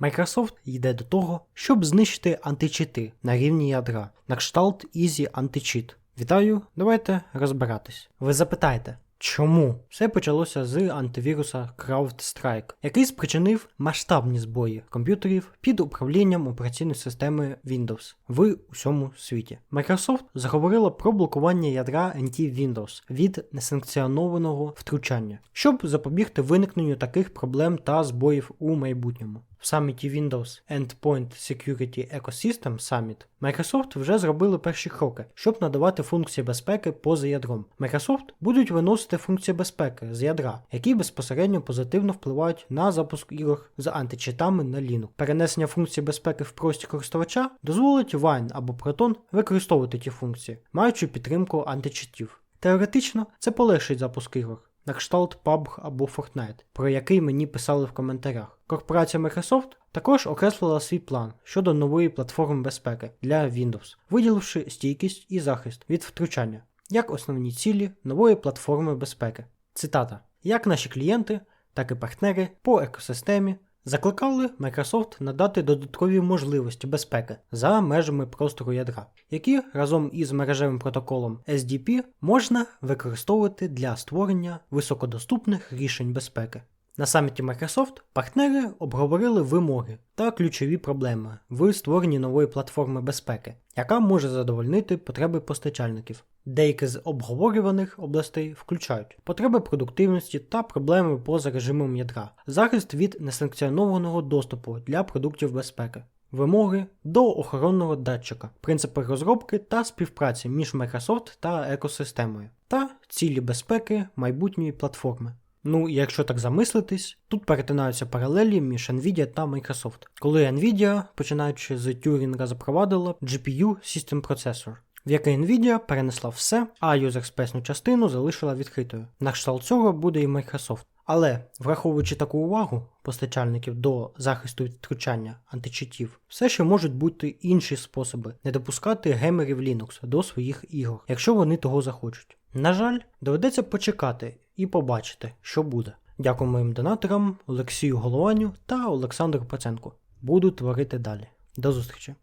Microsoft йде до того, щоб знищити античити на рівні ядра, на кшталт Easy Anti-Cheat. Вітаю, давайте розбиратись. Ви запитаєте, чому? Все почалося з антивіруса CrowdStrike, який спричинив масштабні збої комп'ютерів під управлінням операційної системи Windows в усьому світі. Microsoft заговорила про блокування ядра NT-Windows від несанкціонованого втручання, щоб запобігти виникненню таких проблем та збоїв у майбутньому. В саміті Windows Endpoint Security Ecosystem Summit Microsoft вже зробили перші кроки, щоб надавати функції безпеки поза ядром. Microsoft будуть виносити функції безпеки з ядра, які безпосередньо позитивно впливають на запуск ігор з античитами на Linux. Перенесення функцій безпеки в простір користувача дозволить Wine або Proton використовувати ті функції, маючи підтримку античитів. Теоретично це полегшить запуск ігор на кшталт PUBG або Fortnite, про який мені писали в коментарях. Корпорація Microsoft також окреслила свій план щодо нової платформи безпеки для Windows, виділивши стійкість і захист від втручання як основні цілі нової платформи безпеки. Цитата: Як наші клієнти, так і партнери по екосистемі закликали Microsoft надати додаткові можливості безпеки за межами простору ядра, які разом із мережевим протоколом SDP можна використовувати для створення високодоступних рішень безпеки. На саміті Microsoft партнери обговорили вимоги та ключові проблеми в створенні нової платформи безпеки, яка може задовольнити потреби постачальників. Деякі з обговорюваних областей включають потреби продуктивності та проблеми поза режимом ядра, захист від несанкціонованого доступу для продуктів безпеки. Вимоги до охоронного датчика, принципи розробки та співпраці між Microsoft та екосистемою, та цілі безпеки майбутньої платформи. Ну, якщо так замислитись, тут перетинаються паралелі між Nvidia та Microsoft, коли Nvidia, починаючи з Turing, запровадила GPU System Processor, в який Nvidia перенесла все, а юзерспейсну частину залишила відкритою. На кшталт цього буде і Microsoft. Але, враховуючи таку увагу постачальників до захисту від втручання античитів, все ще можуть бути інші способи не допускати геймерів Linux до своїх ігор, якщо вони того захочуть. На жаль, доведеться почекати і побачите, що буде. Дякую моїм донаторам Олексію Голованю та Олександру Паценку. Буду творити далі. До зустрічі!